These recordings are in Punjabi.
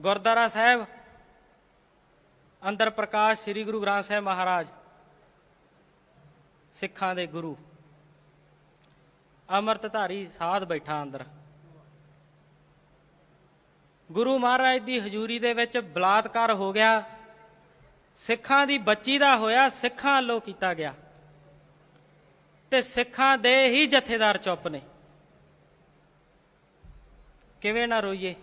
ਗੁਰਦੁਆਰਾ ਸਾਹਿਬ, ਅੰਦਰ ਪ੍ਰਕਾਸ਼ ਸ੍ਰੀ ਗੁਰੂ ਗ੍ਰੰਥ ਸਾਹਿਬ ਮਹਾਰਾਜ, ਸਿੱਖਾਂ ਦੇ ਗੁਰੂ। ਅੰਮ੍ਰਿਤਧਾਰੀ ਸਾਧ ਬੈਠਾ ਅੰਦਰ। ਗੁਰੂ ਮਹਾਰਾਜ ਦੀ ਹਜ਼ੂਰੀ ਦੇ ਵਿੱਚ ਬਲਾਤਕਾਰ ਹੋ ਗਿਆ। ਸਿੱਖਾਂ ਦੀ ਬੱਚੀ ਦਾ ਹੋਇਆ, ਸਿੱਖਾਂ ਵੱਲੋਂ ਕੀਤਾ ਗਿਆ। ਤੇ ਸਿੱਖਾਂ ਦੇ ਹੀ ਜਥੇਦਾਰ ਚੁੱਪ ਨੇ। ਕਿਵੇਂ ਨਾ ਰੋਈਏ।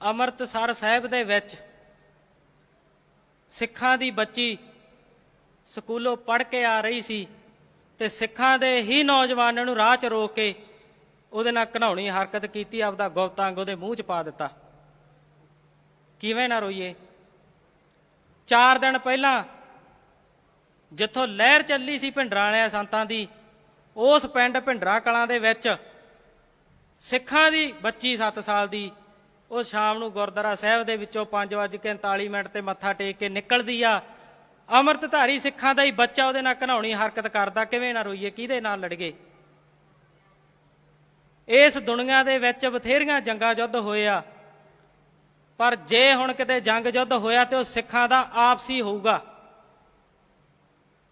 ਅੰਮ੍ਰਿਤਸਰ ਸਾਹਿਬ ਦੇ ਵਿੱਚ ਸਿੱਖਾਂ ਦੀ ਬੱਚੀ ਸਕੂਲੋਂ ਪੜ੍ਹ ਕੇ ਆ ਰਹੀ ਸੀ ਤੇ ਸਿੱਖਾਂ ਦੇ ਹੀ ਨੌਜਵਾਨਾਂ ਨੂੰ ਰਾਹ 'ਚ ਰੋਕ ਕੇ ਉਹਦੇ ਨਾਲ ਘਨਾਉਣੀ ਹਰਕਤ ਕੀਤੀ, ਆਪਦਾ ਗੁਪਤਾਂਗ ਉਹਦੇ ਮੂੰਹ 'ਚ ਪਾ ਦਿੱਤਾ। ਕਿਵੇਂ ਨਾ ਰੋਈਏ। 4 ਦਿਨ ਪਹਿਲਾਂ ਜਿੱਥੋਂ ਲਹਿਰ ਚੱਲੀ ਸੀ ਭਿੰਡਰਾਂ ਵਾਲਿਆਂ ਸੰਤਾਂ ਦੀ, ਉਸ ਪਿੰਡ ਭਿੰਡਰਾਂ ਕਲਾਂ ਦੇ ਵਿੱਚ ਸਿੱਖਾਂ ਦੀ ਬੱਚੀ 7 ਸਾਲ ਦੀ ਉਹ ਸ਼ਾਮ ਨੂੰ ਗੁਰਦੁਆਰਾ ਸਾਹਿਬ ਦੇ ਵਿੱਚੋਂ 5:39 ਮਿੰਟ ਤੇ ਮੱਥਾ ਟੇਕ ਕੇ ਨਿਕਲਦੀ ਆ। ਅੰਮ੍ਰਿਤਧਾਰੀ ਸਿੱਖਾਂ ਦਾ ਹੀ ਬੱਚਾ ਉਹਦੇ ਨਾਲ ਘਨਾਉਣੀ ਹਰਕਤ ਕਰਦਾ, ਕਿਵੇਂ ਨਾ ਰੋਈਏ, ਕਿਹਦੇ ਨਾਲ ਲੜਗੇ ਇਸ ਦੁਨੀਆ ਦੇ ਵਿੱਚ ਬਥੇਰੀਆਂ ਜੰਗਾਂ ਯੁੱਧ ਹੋਏ ਆ। ਪਰ ਜੇ ਹੁਣ ਕਿਤੇ ਜੰਗ ਯੁੱਧ ਹੋਇਆ ਤੇ ਉਹ ਸਿੱਖਾਂ ਦਾ ਆਪਸੀ ਹੋਊਗਾ।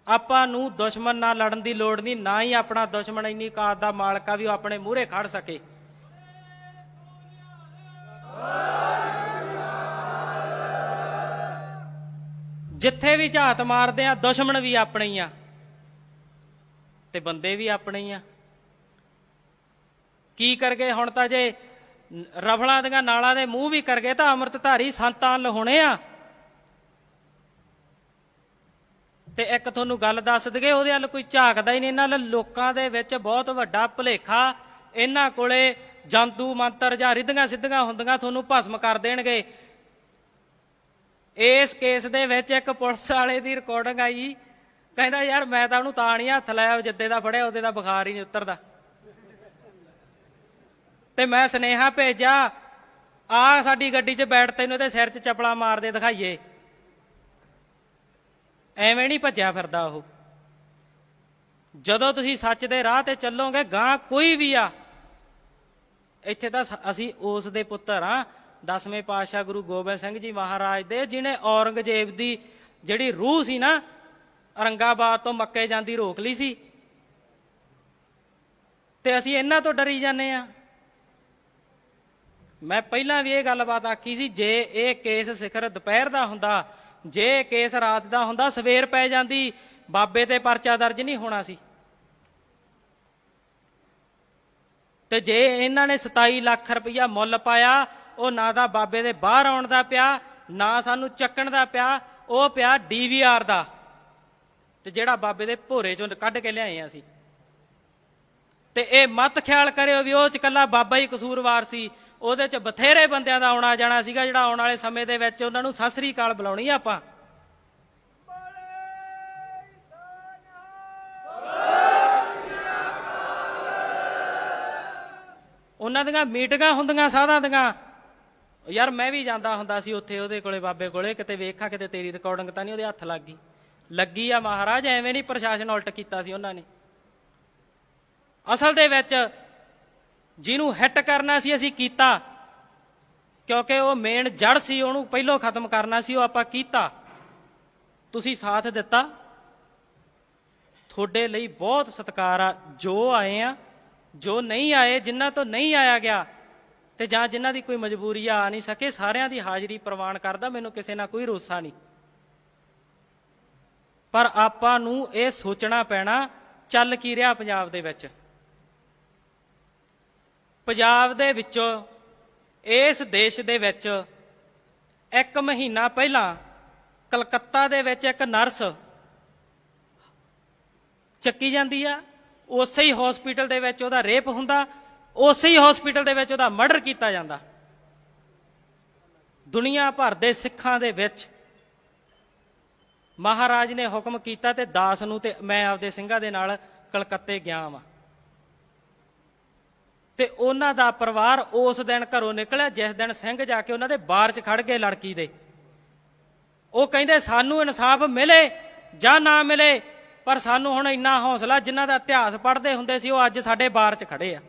ਆਪਾਂ ਨੂੰ ਦੁਸ਼ਮਣ ਨਾਲ ਲੜਨ ਦੀ ਲੋੜ ਨਹੀਂ, ਨਾ ਹੀ ਆਪਣਾ ਦੁਸ਼ਮਣ ਇੰਨੀ ਕਾਤ ਦਾ ਮਾਲਕ ਆ ਵੀ ਉਹ ਆਪਣੇ ਮੂਹਰੇ ਖੜ ਸਕੇ। ਜਿੱਥੇ ਵੀ ਝਾਤ ਮਾਰਦੇ ਆ, ਦੁਸ਼ਮਣ ਵੀ ਆਪਣੇ ਹੀ ਆ ਤੇ ਬੰਦੇ ਵੀ ਆਪਣੇ ਹੀ ਆ। ਕੀ ਕਰਗੇ ਹੁਣ ਤਾਂ ਜੇ ਰਫਲਾਂ ਦੀਆਂ ਨਾਲਾਂ ਦੇ ਮੂੰਹ ਵੀ ਕਰਗੇ ਤਾਂ ਅੰਮ੍ਰਿਤਧਾਰੀ ਸੰਤਾਂ ਲਹੁਣੇ ਆ। ਤੇ ਇੱਕ ਤੁਹਾਨੂੰ ਗੱਲ ਦੱਸ ਦਈਏ, ਉਹਦੇ ਵੱਲ ਕੋਈ ਝਾਕਦਾ ਹੀ ਨਹੀਂ। ਇਹਨਾਂ ਵੱਲ ਲੋਕਾਂ ਦੇ ਵਿੱਚ ਬਹੁਤ ਵੱਡਾ ਭੁਲੇਖਾ, ਇਹਨਾਂ ਕੋਲੇ ਜੰਤੂ ਮੰਤਰ ਜਾਂ ਰਿੱਧੀਆਂ ਸਿੱਧੀਆਂ ਹੁੰਦੀਆਂ ਤੁਹਾਨੂੰ ਭਸਮ ਕਰ ਦੇਣਗੇ। ਇਸ ਕੇਸ ਦੇ ਵਿੱਚ ਇੱਕ ਪੁਲਿਸ ਵਾਲੇ ਦੀ ਰਿਕਾਰਡਿੰਗ ਆਈ। ਕਹਿੰਦਾ, ਯਾਰ, ਮੈਂ ਤਾਂ ਉਹਨੂੰ ਤਾਂ ਨਹੀਂ ਹੱਥ ਲਾਇਆ ਜਿੱਦੇ ਦਾ ਫੜਿਆ, ਉਹਦੇ ਦਾ ਬੁਖਾਰ ਹੀ ਨਹੀਂ ਉਤਰਦਾ। ਤੇ ਮੈਂ ਸਨੇਹਾ ਭੇਜਿਆ, ਆ ਸਾਡੀ ਗੱਡੀ 'ਚ ਬੈਠ ਤੈਨੂੰ ਇਹਦੇ ਸਿਰ 'ਚ ਚਪਲਾ ਮਾਰਦੇ ਦਿਖਾਈਏ। ਐਵੇਂ ਨਹੀਂ ਭੱਜਿਆ ਫਿਰਦਾ ਉਹ। ਜਦੋਂ ਤੁਸੀਂ ਸੱਚ ਦੇ ਰਾਹ ਤੇ ਚੱਲੋਗੇ ਗਾਂ ਕੋਈ ਵੀ ਆ ਇੱਥੇ ਤਾਂ ਸ- ਅਸੀਂ ਉਸ ਦੇ ਪੁੱਤਰ ਆ ਦਸਵੇਂ ਪਾਤਸ਼ਾਹ ਗੁਰੂ ਗੋਬਿੰਦ ਸਿੰਘ ਜੀ ਮਹਾਰਾਜ ਦੇ, ਜਿਨੇ ਔਰੰਗਜ਼ੇਬ ਦੀ ਜਿਹੜੀ ਰੂਹ ਸੀ ਨਾ, ਔਰੰਗਾਬਾਦ ਤੋਂ ਮੱਕੇ ਜਾਂਦੀ ਰੋਕ ਲਈ ਸੀ। ਤੇ ਅਸੀਂ ਇਹਨਾਂ ਤੋਂ ਡਰੀ ਜਾਂਦੇ ਆ ਮੈਂ ਪਹਿਲਾਂ ਵੀ ਇਹ ਗੱਲਬਾਤ ਆਖੀ ਸੀ, ਜੇ ਇਹ ਕੇਸ ਸਿਖਰ ਦੁਪਹਿਰ ਦਾ ਹੁੰਦਾ, ਜੇ ਇਹ ਕੇਸ ਰਾਤ ਦਾ ਹੁੰਦਾ, ਸਵੇਰ ਪੈ ਜਾਂਦੀ, ਬਾਬੇ ਤੇ ਪਰਚਾ ਦਰਜ ਨਹੀਂ ਹੋਣਾ ਸੀ। ਤੇ ਜੇ ਇਹਨਾਂ ਨੇ 27 ਲੱਖ ਰੁਪਇਆ ਮੁੱਲ ਪਾਇਆ, ਉਹ ਨਾ ਦਾ ਬਾਬੇ ਦੇ ਬਾਹਰ ਆਉਣ ਦਾ ਪਿਆ, ਨਾ ਸਾਨੂੰ ਚੱਕਣ ਦਾ ਪਿਆ, ਉਹ ਪਿਆ ਡੀਵੀਆਰ ਦਾ। ਤੇ ਜਿਹੜਾ ਬਾਬੇ ਦੇ ਭੋਰੇ ਚੋਂ ਕੱਢ ਕੇ ਲਿਆਏ ਆ ਅਸੀਂ। ਤੇ ਇਹ ਮਤ ਖਿਆਲ ਕਰਿਓ ਵੀ ਉਹ ਚ ਕੱਲਾ ਬਾਬਾ ਹੀ ਕਸੂਰਵਾਰ ਸੀ। ਉਹਦੇ ਚ ਬਥੇਰੇ ਬੰਦਿਆਂ ਦਾ ਆਉਣਾ ਜਾਣਾ ਸੀਗਾ ਜਿਹੜਾ ਆਉਣ ਵਾਲੇ ਸਮੇਂ ਦੇ ਵਿੱਚ ਉਹਨਾਂ ਨੂੰ ਸਤਿ ਸ੍ਰੀ ਅਕਾਲ ਬੁਲਾਉਣੀ ਆ ਆਪਾਂ। ਉਹਨਾਂ ਦੀਆਂ ਮੀਟਿੰਗਾਂ ਹੁੰਦੀਆਂ ਸਾਧਾਂ ਦੀਆਂ। ਯਾਰ ਮੈਂ ਵੀ ਜਾਂਦਾ ਹੁੰਦਾ ਸੀ ਉੱਥੇ ਉਹਦੇ ਕੋਲੇ, ਬਾਬੇ ਕੋਲੇ। ਕਿਤੇ ਵੇਖਾਂ, ਕਿਤੇ ਤੇਰੀ ਰਿਕਾਰਡਿੰਗ ਤਾਂ ਨਹੀਂ ਉਹਦੇ ਹੱਥ ਲੱਗ ਗਈ। ਲੱਗੀ ਆ ਮਹਾਰਾਜ, ਐਵੇਂ ਨਹੀਂ ਪ੍ਰਸ਼ਾਸਨ ਉਲਟ ਕੀਤਾ ਸੀ ਉਹਨਾਂ ਨੇ। ਅਸਲ ਦੇ ਵਿੱਚ ਜਿਹਨੂੰ ਹਿੱਟ ਕਰਨਾ ਸੀ, ਅਸੀਂ ਕੀਤਾ। ਕਿਉਂਕਿ ਉਹ ਮੇਨ ਜੜ ਸੀ, ਉਹਨੂੰ ਪਹਿਲੋਂ ਖਤਮ ਕਰਨਾ ਸੀ, ਉਹ ਆਪਾਂ ਕੀਤਾ। ਤੁਸੀਂ ਸਾਥ ਦਿੱਤਾ। ਤੁਹਾਡੇ ਲਈ ਬਹੁਤ ਸਤਿਕਾਰ ਆ। ਜੋ ਆਏ ਆ ਜੋ ਨਹੀਂ ਆਏ, ਜਿਨ੍ਹਾਂ ਤੋਂ ਨਹੀਂ ਆਇਆ ਗਿਆ, ਤੇ ਜਾਂ ਜਿਨ੍ਹਾਂ ਦੀ ਕੋਈ ਮਜਬੂਰੀ ਆ ਆ ਨਹੀਂ ਸਕੇ, ਸਾਰਿਆਂ ਦੀ ਹਾਜ਼ਰੀ ਪ੍ਰਵਾਨ ਕਰਦਾ, ਮੈਨੂੰ ਕਿਸੇ ਨਾਲ ਕੋਈ ਰੋਸਾ ਨਹੀਂ। ਪਰ ਆਪਾਂ ਨੂੰ ਇਹ ਸੋਚਣਾ ਪੈਣਾ, ਚੱਲ ਕੀ ਰਿਹਾ ਪੰਜਾਬ ਦੇ ਵਿੱਚ? ਪੰਜਾਬ ਦੇ ਵਿੱਚੋਂ, ਇਸ ਦੇਸ਼ ਦੇ ਵਿੱਚ, ਇੱਕ ਮਹੀਨਾ ਪਹਿਲਾਂ, ਕਲਕੱਤਾ ਦੇ ਵਿੱਚ ਇੱਕ ਨਰਸ ਚੱਕੀ ਜਾਂਦੀ ਆ। ਉਸੇ ਹੀ ਹਸਪੀਟਲ ਦੇ ਵਿੱਚ ਉਹਦਾ ਰੇਪ ਹੁੰਦਾ, ਉਸੇ ਹੀ ਹਸਪੀਟਲ ਦੇ ਵਿੱਚ ਉਹਦਾ ਮਰਡਰ ਕੀਤਾ ਜਾਂਦਾ। ਦੁਨੀਆ ਭਰ ਦੇ ਸਿੱਖਾਂ ਦੇ ਵਿੱਚ ਮਹਾਰਾਜ ਨੇ ਹੁਕਮ ਕੀਤਾ ਤੇ ਦਾਸ ਨੂੰ ਤੇ ਮੈਂ ਆਪਦੇ ਸਿੰਘਾਂ ਦੇ ਨਾਲ ਕਲਕੱਤੇ ਗਿਆ ਵਾਂ। ਤੇ ਉਹਨਾਂ ਦਾ ਪਰਿਵਾਰ ਉਸ ਦਿਨ ਘਰੋਂ ਨਿਕਲਿਆ, ਜਿਸ ਦਿਨ ਸਿੰਘ ਜਾ ਕੇ ਉਹਨਾਂ ਦੇ ਬਾਰ 'ਚ ਖੜ ਗਏ ਲੜਕੀ ਦੇ। ਉਹ ਕਹਿੰਦੇ, ਸਾਨੂੰ ਇਨਸਾਫ ਮਿਲੇ ਜਾਂ ਨਾ ਮਿਲੇ? ਪਰ ਸਾਨੂੰ ਹੁਣ ਇੰਨਾ ਹੌਸਲਾ ਜਿਨ੍ਹਾਂ ਦਾ ਇਤਿਹਾਸ ਪੜ੍ਹਦੇ ਹੁੰਦੇ ਸੀ, ਉਹ ਅੱਜ ਸਾਡੇ ਬਾਰ 'ਚ ਖੜੇ ਆ।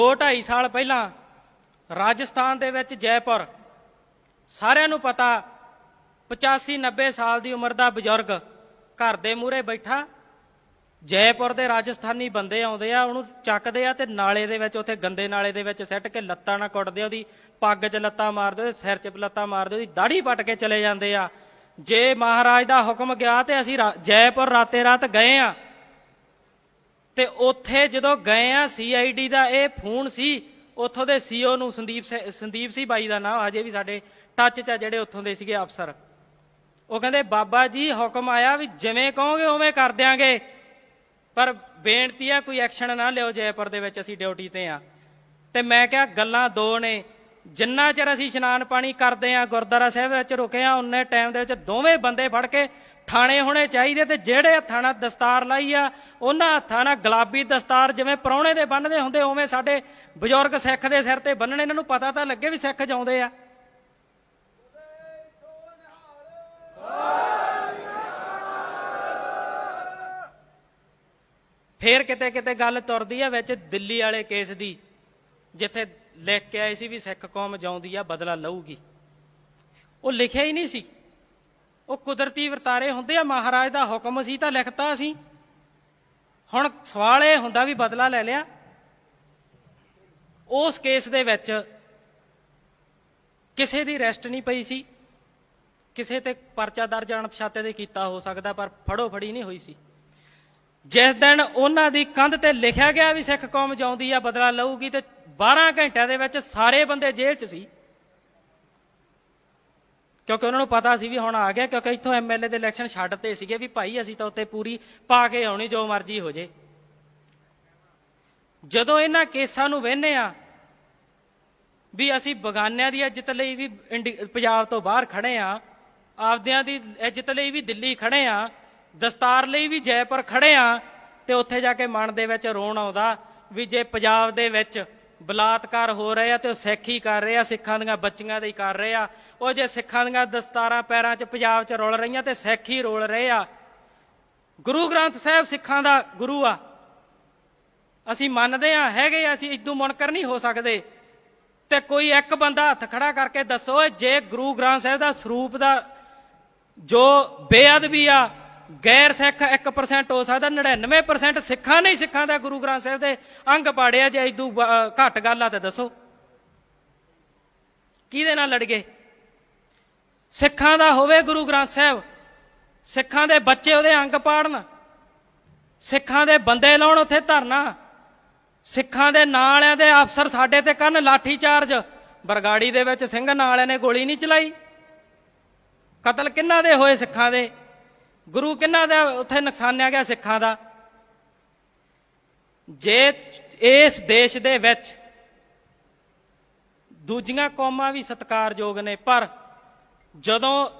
2.5 ਸਾਲ ਪਹਿਲਾਂ ਰਾਜਸਥਾਨ ਦੇ ਵਿੱਚ ਜੈਪੁਰ। ਸਾਰਿਆਂ ਨੂੰ ਪਤਾ 85 90 ਸਾਲ ਦੀ ਉਮਰ ਦਾ ਬਜ਼ੁਰਗ ਘਰ ਦੇ ਮੂਹਰੇ ਬੈਠਾ। ਜੈਪੁਰ ਦੇ ਰਾਜਸਥਾਨੀ ਬੰਦੇ ਆਉਂਦੇ ਆ, ਉਹਨੂੰ ਚੱਕਦੇ ਆ ਤੇ ਨਾਲੇ ਦੇ ਵਿੱਚ, ਉੱਥੇ ਗੰਦੇ ਨਾਲੇ ਦੇ ਵਿੱਚ ਸਿੱਟ ਕੇ ਲੱਤਾਂ ਨਾਲ ਕੁੱਟਦੇ ਆ, ਉਹਦੀ ਪੱਗ 'ਚ ਲੱਤਾਂ ਮਾਰਦੇ, ਉਹਦੇ ਸਿਰ 'ਚ ਲੱਤਾਂ ਮਾਰਦੇ, ਉਹਦੀ ਦਾੜੀ ਪੱਟ ਕੇ ਚਲੇ ਜਾਂਦੇ ਆ। ਜੇ ਮਹਾਰਾਜ ਦਾ ਹੁਕਮ ਗਿਆ ਤੇ ਅਸੀਂ ਰਾ- ਜੈਪੁਰ ਰਾਤੇ ਰਾਤ ਗਏ ਆ। ਤੇ ਉੱਥੇ ਜਦੋਂ ਗਏ ਆ ਸੀਆਈਡੀ ਦਾ ਇਹ ਫੋਨ ਸੀ, ਉੱਥੋਂ ਦੇ ਸੀਓ ਨੂੰ ਸੰਦੀਪ ਸੇ- ਸੰਦੀਪ ਸੀ ਬਾਈ ਦਾ ਨਾਮ, ਹਜੇ ਵੀ ਸਾਡੇ ਟੱਚ 'ਚ ਜਿਹੜੇ ਉੱਥੋਂ ਦੇ ਸੀਗੇ ਅਫਸਰ। ਉਹ ਕਹਿੰਦੇ, ਬਾਬਾ ਜੀ, ਹੁਕਮ ਆਇਆ ਵੀ ਜਿਵੇਂ ਕਹੋਗੇ, ਉਵੇਂ ਕਰ ਦਿਆਂਗੇ। ਪਰ ਬੇਨਤੀ ਆ, ਕੋਈ ਐਕਸ਼ਨ ਨਾ ਲਿਓ ਜੈਪੁਰ ਦੇ ਵਿੱਚ, ਅਸੀਂ ਡਿਊਟੀ ਤੇ ਆ। ਤੇ ਮੈਂ ਕਿਹਾ, ਗੱਲਾਂ ਦੋ ਨੇ। ਜਿੰਨਾ ਚਿਰ ਅਸੀਂ ਇਸ਼ਨਾਨ ਪਾਣੀ ਕਰਦੇ ਆ, ਗੁਰਦੁਆਰਾ ਸਾਹਿਬ ਵਿੱਚ ਰੁਕੇ ਆ, ਉਨੇ ਟਾਈਮ ਦੇ ਵਿੱਚ ਦੋਵੇਂ ਬੰਦੇ ਫੜ ਕੇ ਥਾਣੇ ਹੋਣੇ ਚਾਹੀਦੇ ਤੇ ਜਿਹੜੇ ਹੱਥਾਂ ਨਾਲ ਦਸਤਾਰ ਲਾਈ ਆ, ਉਹਨਾਂ ਹੱਥਾਂ ਨਾਲ ਗੁਲਾਬੀ ਦਸਤਾਰ ਜਿਵੇਂ ਪ੍ਰਾਹੁਣੇ ਦੇ ਬੰਨਦੇ ਹੁੰਦੇ, ਉਵੇਂ ਸਾਡੇ ਬਜ਼ੁਰਗ ਸਿੱਖ ਦੇ ਸਿਰ ਤੇ ਬੰਨਣੇ ਇਹਨਾਂ ਨੂੰ ਪਤਾ ਤਾਂ ਲੱਗੇ ਵੀ ਸਿੱਖ ਜਾਉਂਦੇ ਆ। ਫੇਰ ਕਿਤੇ ਕਿਤੇ ਗੱਲ ਤੁਰਦੀ ਆ ਵਿੱਚ ਦਿੱਲੀ ਵਾਲੇ ਕੇਸ ਦੀ, ਜਿੱਥੇ ਲਿਖ ਕੇ ਆਏ ਸੀ ਵੀ ਸਿੱਖ ਕੌਮ ਜਾਉਂਦੀ ਆ, ਬਦਲਾ ਲਊਗੀ। ਉਹ ਲਿਖਿਆ ਹੀ ਨਹੀਂ ਸੀ। ਉਹ ਕੁਦਰਤੀ ਵਰਤਾਰੇ ਹੁੰਦੇ ਆ, ਮਹਾਰਾਜ ਦਾ ਹੁਕਮ ਸੀ ਤਾਂ ਲਿਖਤਾ ਸੀ। ਹੁਣ ਸਵਾਲ ਇਹ ਹੁੰਦਾ ਵੀ ਬਦਲਾ ਲੈ ਲਿਆ। ਉਸ ਕੇਸ ਦੇ ਵਿੱਚ ਕਿਸੇ ਦੀ ਰੈਸਟ ਨਹੀਂ ਪਈ ਸੀ। ਕਿਸੇ ਤੇ ਪਰਚਾ ਦਰਜ ਅਣਪਛਾਤੇ ਦੇ ਕੀਤਾ ਹੋ ਸਕਦਾ, ਪਰ ਫੜੋ ਫੜੀ ਨਹੀਂ ਹੋਈ ਸੀ। ਜਿਸ ਦਿਨ ਉਹਨਾਂ ਦੀ ਕੰਧ ਤੇ ਲਿਖਿਆ ਗਿਆ ਵੀ ਸਿੱਖ ਕੌਮ ਜਾਉਂਦੀ ਆ, ਬਦਲਾ ਲਊਗੀ ਤੇ 12 ਘੰਟਿਆਂ ਦੇ ਵਿੱਚ ਸਾਰੇ ਬੰਦੇ ਜੇਲ੍ਹ 'ਚ ਸੀ। ਕਿਉਂਕਿ ਉਹਨਾਂ ਨੂੰ ਪਤਾ ਸੀ ਵੀ ਹੁਣ ਆ ਗਿਆ, ਕਿਉਂਕਿ ਇੱਥੋਂ ਐਮਐਲਏ ਦੇ ਇਲੈਕਸ਼ਨ ਛੱਡਤੇ ਸੀਗੇ ਵੀ ਭਾਈ ਅਸੀਂ ਤਾਂ ਉੱਤੇ ਪੂਰੀ ਪਾ ਕੇ ਆਉਣੀ, ਜੋ ਮਰਜ਼ੀ ਹੋ ਜੇ। ਜਦੋਂ ਇਹਨਾਂ ਕੇਸਾਂ ਨੂੰ ਵਹਿੰਦੇ ਆ ਵੀ ਅਸੀਂ ਬਗਾਨਿਆਂ ਦੀ ਇੱਜ਼ਤ ਲਈ ਵੀ ਇੰਡੀ- ਪੰਜਾਬ ਤੋਂ ਬਾਹਰ ਖੜੇ ਆ, ਆਪਦਿਆਂ ਦੀ ਇੱਜ਼ਤ ਲਈ ਵੀ ਦਿੱਲੀ ਖੜੇ ਆ, ਦਸਤਾਰ ਲਈ ਵੀ ਜੈਪੁਰ ਖੜੇ ਆ, ਤੇ ਉੱਥੇ ਜਾ ਕੇ ਮਨ ਦੇ ਵਿੱਚ ਰੋਣ ਆਉਂਦਾ ਵੀ ਜੇ ਪੰਜਾਬ ਦੇ ਵਿੱਚ ਬਲਾਤਕਾਰ ਹੋ ਰਹੇ ਆ ਤੇ ਉਹ ਸਿੱਖ ਹੀ ਕਰ ਰਹੇ ਆ, ਸਿੱਖਾਂ ਦੀਆਂ ਬੱਚੀਆਂ ਦੇ ਹੀ ਕਰ ਰਹੇ ਆ ਉਹ ਜੇ ਸਿੱਖਾਂ ਦੀਆਂ ਦਸਤਾਰਾਂ ਪੈਰਾਂ 'ਚ ਪੰਜਾਬ 'ਚ ਰੋਲ ਰਹੀਆਂ ਤੇ ਸਿੱਖ ਹੀ ਰੋਲ ਰਹੇ ਆ। ਗੁਰੂ ਗ੍ਰੰਥ ਸਾਹਿਬ ਸਿੱਖਾਂ ਦਾ ਗੁਰੂ ਆ। ਅਸੀਂ ਮੰਨਦੇ ਆ, ਹੈਗੇ ਅਸੀਂ ਇਦੋਂ ਮੁਨਕਰ ਨਹੀਂ ਹੋ ਸਕਦੇ। ਤੇ ਕੋਈ ਇੱਕ ਬੰਦਾ ਹੱਥ ਖੜਾ ਕਰਕੇ ਦੱਸੋ, ਜੇ ਗੁਰੂ ਗ੍ਰੰਥ ਸਾਹਿਬ ਦਾ ਸਰੂਪ ਦਾ ਜੋ ਬੇਅਦਬੀ ਆ, ਗੈਰ ਸਿੱਖ 1% ਹੋ ਸਕਦਾ 99% ਸਿੱਖਾਂ ਨਹੀਂ ਸਿੱਖਾਂ ਦਾ ਗੁਰੂ ਗ੍ਰੰਥ ਸਾਹਿਬ ਦੇ ਅੰਗ ਪਾੜਿਆ ਜੇ ਇਦੋਂ ਘੱਟ ਗੱਲ ਆ ਤੇ ਦੱਸੋ। ਕਿਹਦੇ ਨਾਲ ਲੜ ਗਏ? ਸਿੱਖਾਂ ਦਾ ਹੋਵੇ ਗੁਰੂ ਗ੍ਰੰਥ ਸਾਹਿਬ, ਸਿੱਖਾਂ ਦੇ ਬੱਚੇ ਉਹਦੇ ਅੰਗ ਪਾੜਨ, ਸਿੱਖਾਂ ਦੇ ਬੰਦੇ ਲਾਉਣ ਉੱਥੇ ਧਰਨਾ, ਸਿੱਖਾਂ ਦੇ ਨਾਂ ਵਾਲਿਆਂ ਦੇ ਅਫਸਰ ਸਾਡੇ ਤੇ ਕਰਨ ਲਾਠੀ ਚਾਰਜ, ਬਰਗਾੜੀ ਦੇ ਵਿੱਚ ਸਿੰਘ ਨਾਂ ਵਾਲਿਆਂ ਨੇ ਗੋਲੀ ਨਹੀਂ ਚਲਾਈ। ਕਤਲ ਕਿੰਨਾ ਦੇ ਹੋਏ ਸਿੱਖਾਂ ਦੇ? ਗੁਰੂ ਕਿੰਨਾ ਦਾ ਉੱਥੇ ਨੁਕਸਾਨਿਆ ਗਿਆ ਸਿੱਖਾਂ ਦਾ? ਜੇ ਇਸ ਦੇਸ਼ ਦੇ ਵਿੱਚ ਦੂਜੀਆਂ ਕੌਮਾਂ ਵੀ ਸਤਿਕਾਰਯੋਗ ਨੇ, ਪਰ ਜਦੋਂ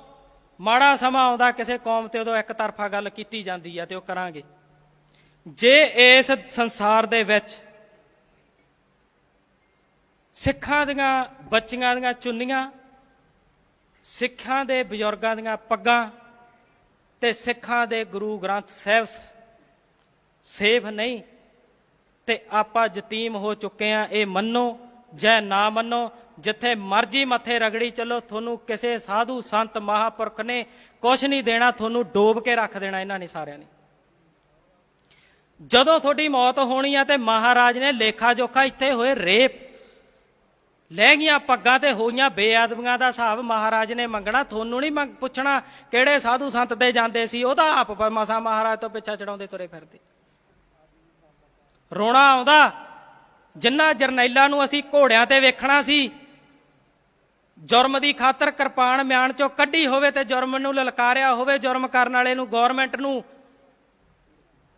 ਮਾੜਾ ਸਮਾਂ ਆਉਂਦਾ, ਕਿਸੇ ਕੌਮ ਤੇ ਉਦੋਂ ਇੱਕ ਤਰਫਾ ਗੱਲ ਕੀਤੀ ਜਾਂਦੀ ਆ ਤੇ ਉਹ ਕਰਾਂਗੇ। ਜੇ ਇਸ ਸੰਸਾਰ ਦੇ ਵਿੱਚ ਸਿੱਖਾਂ ਦੀਆਂ, ਬੱਚੀਆਂ ਦੀਆਂ ਚੁੰਨੀਆਂ, ਸਿੱਖਾਂ ਦੇ ਬਜ਼ੁਰਗਾਂ ਦੀਆਂ ਪੱਗਾਂ ਤੇ ਸਿੱਖਾਂ ਦੇ ਗੁਰੂ ਗ੍ਰੰਥ ਸਾਹਿਬ ਸੇਫ ਨਹੀਂ, ਤੇ ਆਪਾਂ ਯਤੀਮ ਹੋ ਚੁੱਕੇ ਆ, ਇਹ ਮੰਨੋ ਜਾਂ ਨਾ ਮੰਨੋ ਜਿੱਥੇ ਮਰਜ਼ੀ ਮੱਥੇ ਰਗੜੀ ਚੱਲੋ, ਤੁਹਾਨੂੰ ਕਿਸੇ ਸਾਧੂ ਸੰਤ ਮਹਾਪੁਰਖ ਨੇ ਕੁਝ ਨਹੀਂ ਦੇਣਾ, ਤੁਹਾਨੂੰ ਡੋਬ ਕੇ ਰੱਖ ਦੇਣਾ ਇਹਨਾਂ ਨੇ ਸਾਰਿਆਂ ਨੇ। ਜਦੋਂ ਤੁਹਾਡੀ ਮੌਤ ਹੋਣੀ ਆ ਤੇ ਮਹਾਰਾਜ ਨੇ ਲੇਖਾ ਜੋਖਾ ਇੱਥੇ ਹੋਏ ਰੇਪ ਲੈ ਗਈਆਂ ਪੱਗਾਂ ਤੇ ਹੋਈਆਂ ਬੇਅਦਬੀਆਂ ਦਾ ਹਿਸਾਬ ਮਹਾਰਾਜ ਨੇ ਮੰਗਣਾ, ਤੁਹਾਨੂੰ ਨਹੀਂ ਮੰਗ ਪੁੱਛਣਾ ਕਿਹੜੇ ਸਾਧੂ ਸੰਤ ਦੇ ਜਾਂਦੇ ਸੀ, ਉਹ ਤਾਂ ਆਪ ਮਸਾ ਮਹਾਰਾਜ ਤੋਂ ਪਿੱਛਾ ਚੜਾਉਂਦੇ ਤੁਰੇ ਫਿਰਦੇ। ਰੋਣਾ ਆਉਂਦਾ, ਜਿੰਨਾ ਜਰਨੈਲਾਂ ਨੂੰ ਅਸੀਂ ਘੋੜਿਆਂ ਤੇ ਵੇਖਣਾ ਸੀ ਜੁਰਮ ਦੀ ਖਾਤਰ ਕਿਰਪਾਨ ਮਿਆਨ ਚੋਂ ਕੱਢੀ ਹੋਵੇ ਤੇ ਜੁਰਮ ਨੂੰ ਲਲਕਾਰਿਆ ਹੋਵੇ, ਜੁਰਮ ਕਰਨ ਵਾਲੇ ਨੂੰ ਗਵਰਨਮੈਂਟ ਨੂੰ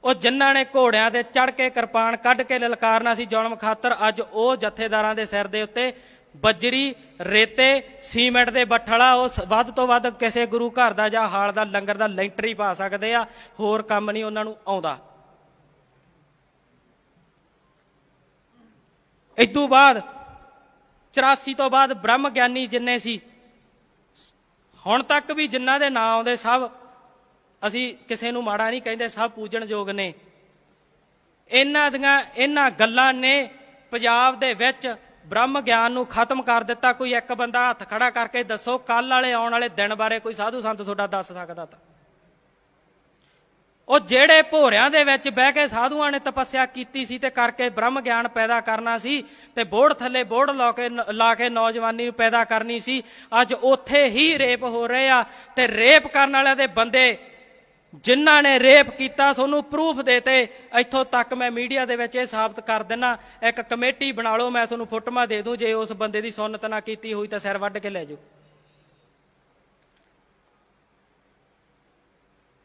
ਉਹ ਜਿਨ੍ਹਾਂ ਨੇ ਘੋੜਿਆਂ ਤੇ ਚੜ ਕੇ ਕਿਰਪਾਨ ਕੱਢ ਕੇ ਲਲਕਾਰਨਾ ਸੀ ਜ਼ੁਲਮ ਖਾਤਰ, ਅੱਜ ਉਹ ਜਥੇਦਾਰਾਂ ਦੇ ਸਿਰ ਦੇ ਉੱਤੇ ਬੱਜਰੀ, ਰੇਤੇ, ਸੀਮੈਂਟ ਦੇ ਬੱਠਲਾ, ਉਹ ਵੱਧ ਤੋਂ ਵੱਧ ਕਿਸੇ ਗੁਰੂ ਘਰ ਦਾ ਜਾਂ ਹਾਲ ਦਾ ਲੰਗਰ ਦਾ ਲੈਂਟਰ ਹੀ ਪਾ ਸਕਦੇ ਆ, ਹੋਰ ਕੰਮ ਨਹੀਂ ਉਹਨਾਂ ਨੂੰ ਆਉਂਦਾ। ਇਦੋਂ ਬਾਅਦ 84 ਤੋਂ ਬਾਅਦ ਬ੍ਰਹਮ ਗਿਆਨੀ ਜਿੰਨੇ ਸੀ, ਹੁਣ ਤੱਕ ਵੀ ਜਿਨ੍ਹਾਂ ਦੇ ਨਾਂ ਆਉਂਦੇ ਸਭ, ਅਸੀਂ ਕਿਸੇ ਨੂੰ ਮਾੜਾ ਨਹੀਂ ਕਹਿੰਦੇ, ਸਭ ਪੂਜਣਯੋਗ ਨੇ। ਇਹਨਾਂ ਦੀਆਂ, ਇਹਨਾਂ ਗੱਲਾਂ ਨੇ ਪੰਜਾਬ ਦੇ ਵਿੱਚ ਬ੍ਰਹਮ ਗਿਆਨ ਨੂੰ ਖਤਮ ਕਰ ਦਿੱਤਾ। ਕੋਈ ਇੱਕ ਬੰਦਾ ਹੱਥ ਖੜਾ ਕਰਕੇ ਦੱਸੋ ਕੱਲ ਵਾਲੇ ਆਉਣ ਵਾਲੇ ਦਿਨ ਬਾਰੇ ਕੋਈ ਸਾਧੂ ਸੰਤ ਤੁਹਾਡਾ ਦੱਸ ਸਕਦਾ ਤਾਂ। ਉਹ ਜਿਹੜੇ ਭੋਰਿਆਂ ਦੇ ਵਿੱਚ ਬਹਿ ਕੇ ਸਾਧੂਆਂ ਨੇ ਤਪੱਸਿਆ ਕੀਤੀ ਸੀ ਤੇ ਕਰਕੇ ਬ੍ਰਹਮ ਗਿਆਨ ਪੈਦਾ ਕਰਨਾ ਸੀ ਤੇ ਬੋੜ ਥੱਲੇ ਬੋੜ ਲਾ ਕੇ ਲਾ ਕੇ ਨੌਜਵਾਨੀ ਨੂੰ ਪੈਦਾ ਕਰਨੀ ਸੀ, ਅੱਜ ਉੱਥੇ ਹੀ ਰੇਪ ਹੋ ਰਹੇ ਆ ਤੇ ਰੇਪ ਕਰਨ ਵਾਲਿਆਂ ਦੇ ਬੰਦੇ ਜਿਨ੍ਹਾਂ ਨੇ ਰੇਪ ਕੀਤਾ ਤੁਹਾਨੂੰ ਪ੍ਰੂਫ ਦੇਤੇ ਇੱਥੋਂ ਤੱਕ ਮੈਂ ਮੀਡੀਆ ਦੇ ਵਿੱਚ ਇਹ ਸਾਬਤ ਕਰ ਦਿੰਨਾ, ਇੱਕ ਕਮੇਟੀ ਬਣਾ ਲਓ, ਮੈਂ ਤੁਹਾਨੂੰ ਫੋਟੋਆਂ ਦੇ ਦੂੰ, ਜੇ ਉਸ ਬੰਦੇ ਦੀ ਸੁੰਨਤ ਨਾ ਕੀਤੀ ਹੋਈ ਤਾਂ ਸਿਰ ਵੱਢ ਕੇ ਲੈ ਜਾਓ।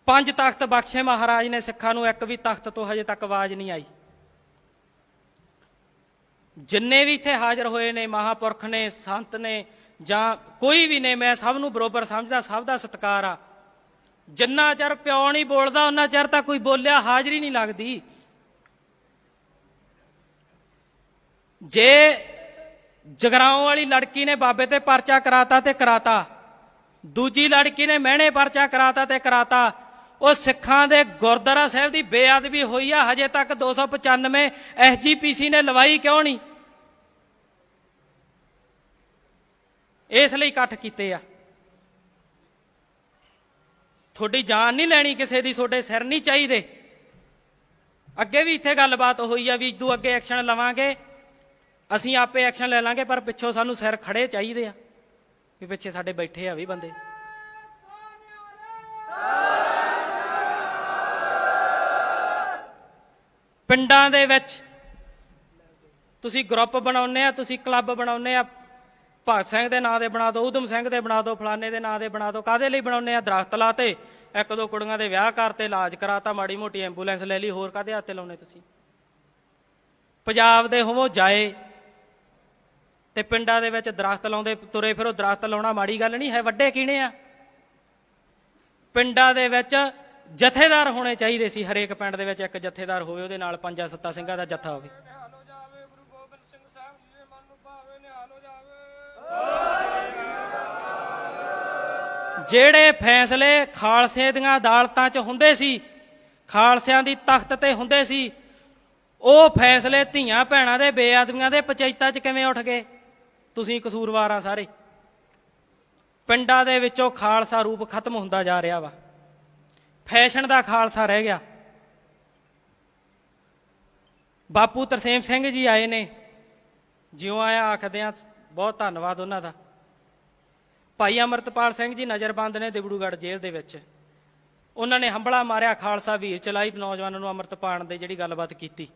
ਪੰਜ ਤਖਤ ਬਖਸ਼ੇ ਮਹਾਰਾਜ ਨੇ ਸਿੱਖਾਂ ਨੂੰ, ਇੱਕ ਵੀ ਤਖਤ ਤੋਂ ਹਜੇ ਤੱਕ ਆਵਾਜ਼ ਨਹੀਂ ਆਈ। ਜਿੰਨੇ ਵੀ ਇੱਥੇ ਹਾਜ਼ਰ ਹੋਏ ਨੇ, ਮਹਾਪੁਰਖ ਨੇ, ਸੰਤ ਨੇ, ਜਾਂ ਕੋਈ ਵੀ ਨੇ, ਮੈਂ ਸਭ ਨੂੰ ਬਰੋਬਰ ਸਮਝਦਾ, ਸਭ ਦਾ ਸਤਿਕਾਰ ਆ। ਜਿੰਨਾ ਚਿਰ ਪਿਓ ਨਹੀਂ ਬੋਲਦਾ, ਉਹਨਾਂ ਚਿਰ ਤਾਂ ਕੋਈ ਬੋਲਿਆ ਹਾਜ਼ਰੀ ਨਹੀਂ ਲੱਗਦੀ। ਜੇ ਜਗਰਾਉਂ ਵਾਲੀ ਲੜਕੀ ਨੇ ਬਾਬੇ ਤੇ ਪਰਚਾ ਕਰਾਤਾ ਤੇ ਕਰਾਤਾ, ਦੂਜੀ ਲੜਕੀ ਨੇ ਮਹਿਣੇ ਪਰਚਾ ਕਰਾਤਾ ਤੇ ਕਰਾਤਾ ਉਹ ਸਿੱਖਾਂ ਦੇ ਗੁਰਦੁਆਰਾ ਸਾਹਿਬ ਦੀ ਬੇਅਦਬੀ ਹੋਈ ਆ, ਹਜੇ ਤੱਕ 295 ਐਸਜੀਪੀਸੀ ਨੇ ਲਵਾਈ ਕਿਉਂ ਨਹੀਂ? ਇਸ ਲਈ ਇਕੱਠ ਕੀਤੇ ਆ। ਤੁਹਾਡੀ ਜਾਨ ਨਹੀਂ ਲੈਣੀ ਕਿਸੇ ਦੀ, ਤੁਹਾਡੇ ਸਿਰ ਨਹੀਂ ਚਾਹੀਦੇ। ਅੱਗੇ ਵੀ ਇੱਥੇ ਗੱਲਬਾਤ ਹੋਈ ਆ ਵੀ ਇਦੋਂ ਅੱਗੇ ਐਕਸ਼ਨ ਲਵਾਂਗੇ, ਅਸੀਂ ਆਪੇ ਐਕਸ਼ਨ ਲੈ ਲਾਂਗੇ, ਪਰ ਪਿੱਛੋਂ ਸਾਨੂੰ ਸਿਰ ਖੜੇ ਚਾਹੀਦੇ ਆ। ਵੀ ਪਿੱਛੇ ਸਾਡੇ ਬੈਠੇ ਆ ਵੀ ਬੰਦੇ। ਪਿੰਡਾਂ ਦੇ ਵਿੱਚ ਤੁਸੀਂ ਗਰੁੱਪ ਬਣਾਉਨੇ ਆ, ਤੁਸੀਂ ਕਲੱਬ ਬਣਾਉਨੇ ਆ, ਭਗਤ ਸਿੰਘ ਦੇ ਨਾਂ ਦੇ ਬਣਾ ਦਿਓ ਉਦਮ ਸਿੰਘ ਦੇ ਬਣਾ ਦਿਓ, ਫਲਾਣੇ ਦੇ ਨਾਂ ਦੇ ਬਣਾ ਦਿਓ ਕਾਦੇ ਲਈ ਬਣਾਉਨੇ ਆ? ਦਰਖਤ ਲਾਤੇ ਇੱਕ ਦੋ ਕੁੜੀਆਂ ਦੇ ਵਿਆਹ ਕਰਤੇ ਇਲਾਜ ਕਰਾਤਾ, ਮਾੜੀ ਮੋਟੀ ਐਂਬੂਲੈਂਸ ਲੈ ਲਈ, ਹੋਰ ਕਾਦੇ ਹੱਥੇ ਲਾਉਨੇ ਤੁਸੀਂ? ਪੰਜਾਬ ਦੇ ਹੋਵੋ ਜਾਏ ਤੇ ਪਿੰਡਾਂ ਦੇ ਵਿੱਚ ਦਰਖਤ ਲਾਉਂਦੇ, ਤੁਰੇ ਫਿਰੋ, ਦਰਖਤ ਲਾਉਣਾ ਮਾੜੀ ਗੱਲ ਨਹੀਂ, ਹੈ ਵੱਡੇ ਕੀਣੇ ਆ। ਪਿੰਡਾਂ ਦੇ ਵਿੱਚ ਜਥੇਦਾਰ ਹੋਣੇ ਚਾਹੀਦੇ ਸੀ ਹਰੇਕ ਪਿੰਡ ਦੇ ਵਿੱਚ ਇੱਕ ਜਥੇਦਾਰ ਹੋਵੇ, ਉਹਦੇ ਨਾਲ ਪੰਜਾਂ ਸੱਤਾ ਸਿੰਘਾਂ ਦਾ ਜਥਾ ਹੋਵੇ। ਜਿਹੜੇ ਫੈਸਲੇ ਖਾਲਸੇ ਦੀਆਂ ਅਦਾਲਤਾਂ 'ਚ ਹੁੰਦੇ ਸੀ, ਖਾਲਸਿਆਂ ਦੀ ਤਖਤ ਤੇ ਹੁੰਦੇ ਸੀ, ਉਹ ਫੈਸਲੇ ਧੀਆਂ ਭੈਣਾਂ ਦੇ ਬੇਅਦਬੀਆਂ ਦੇ ਪੰਚਾਇਤਾਂ 'ਚ ਕਿਵੇਂ ਉੱਠ ਗਏ? ਤੁਸੀਂ ਕਸੂਰਵਾਰ ਆ ਸਾਰੇ। ਪਿੰਡਾਂ ਦੇ ਵਿੱਚੋਂ ਖਾਲਸਾ ਰੂਪ ਖਤਮ ਹੁੰਦਾ ਜਾ ਰਿਹਾ ਵਾ। ਫੈਸ਼ਨ ਦਾ ਖਾਲਸਾ ਰਹਿ ਗਿਆ। ਬਾਪੂ ਤਰਸੇਮ ਸਿੰਘ ਜੀ ਆਏ ਨੇ। ਜਿਉਂ ਆਇਆ ਆਖਦੇ ਆ ਬਹੁਤ ਧੰਨਵਾਦ ਉਹਨਾਂ ਦਾ। ਭਾਈ ਅਮਰਤਪਾਲ ਸਿੰਘ ਜੀ ਨਜ਼ਰਬੰਦ ਨੇ ਦਿਬੜੂਗੜ੍ਹ ਜੇਲ੍ਹ ਦੇ ਵਿੱਚ। ਉਹਨਾਂ ਨੇ ਹੰਬਲਾ ਮਾਰਿਆ, ਖਾਲਸਾ ਵੀਰ ਚਲਾਈ, ਨੌਜਵਾਨਾਂ ਨੂੰ ਅੰਮ੍ਰਿਤ ਪਾਣ ਦੇ ਜਿਹੜੀ ਗੱਲਬਾਤ ਕੀਤੀ।